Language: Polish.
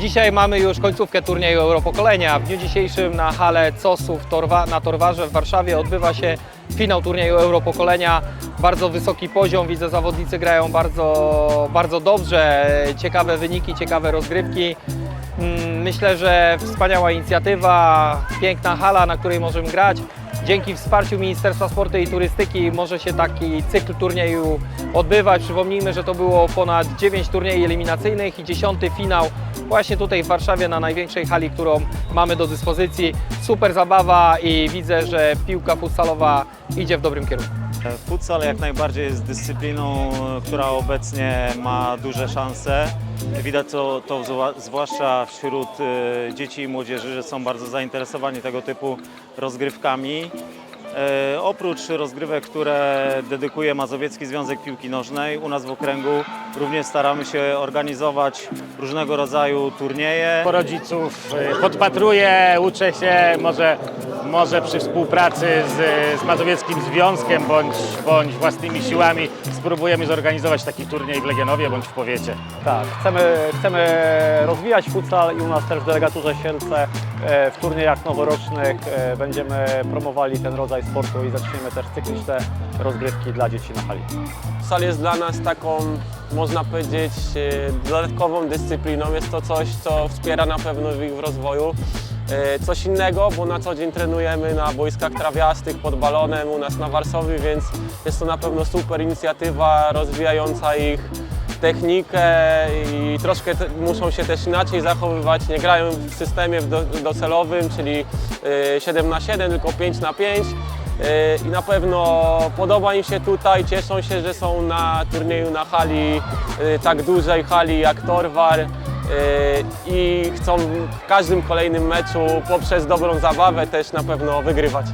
Dzisiaj mamy już końcówkę turnieju Europokolenia. W dniu dzisiejszym na hale COS-ów Torwa, na Torwarze w Warszawie odbywa się finał turnieju Europokolenia. Bardzo wysoki poziom, widzę zawodnicy grają bardzo, bardzo dobrze, ciekawe wyniki, ciekawe rozgrywki. Mm, Myślę, że wspaniała inicjatywa, piękna hala, na której możemy grać. Dzięki wsparciu Ministerstwa Sportu i Turystyki może się taki cykl turnieju odbywać. Przypomnijmy, że to było ponad 9 turniejów eliminacyjnych i 10 finał właśnie tutaj w Warszawie na największej hali, którą mamy do dyspozycji. Super zabawa i widzę, że piłka futsalowa idzie w dobrym kierunku. Futsal jak najbardziej jest dyscypliną, która obecnie ma duże szanse. Widać to, to zwłaszcza wśród e, dzieci i młodzieży, że są bardzo zainteresowani tego typu rozgrywkami. E, oprócz rozgrywek, które dedykuje Mazowiecki Związek Piłki Nożnej, u nas w okręgu również staramy się organizować różnego rodzaju turnieje. po rodziców, y, podpatruję, uczę się, może, może przy współpracy z, z Mazowieckim Związkiem bądź, bądź własnymi siłami spróbujemy zorganizować taki turniej w Legionowie bądź w powiecie. Tak, chcemy, chcemy rozwijać futsal i u nas też w delegaturze Sielce w turniejach noworocznych e, będziemy promowali ten rodzaj sportu i zaczniemy też cykliczne rozgrywki dla dzieci na hali. Futsal jest dla nas taką, można powiedzieć, e, dodatkową dyscypliną. Jest to coś, co wspiera na pewno ich w rozwoju. E, Coś innego, bo na co dzień trenujemy na boiskach trawiastych pod balonem u nas na Warszawie, więc jest to na pewno super inicjatywa rozwijająca ich technikę i troszkę muszą się też inaczej zachowywać. Nie grają w systemie do, docelowym, czyli e, 7 na 7, tylko 5 na 5. Yy, i na pewno podoba im się tutaj, cieszą się, że są na turnieju na hali, yy, tak dużej hali jak Torwar i chcą w każdym kolejnym meczu poprzez dobrą zabawę też na pewno wygrywać.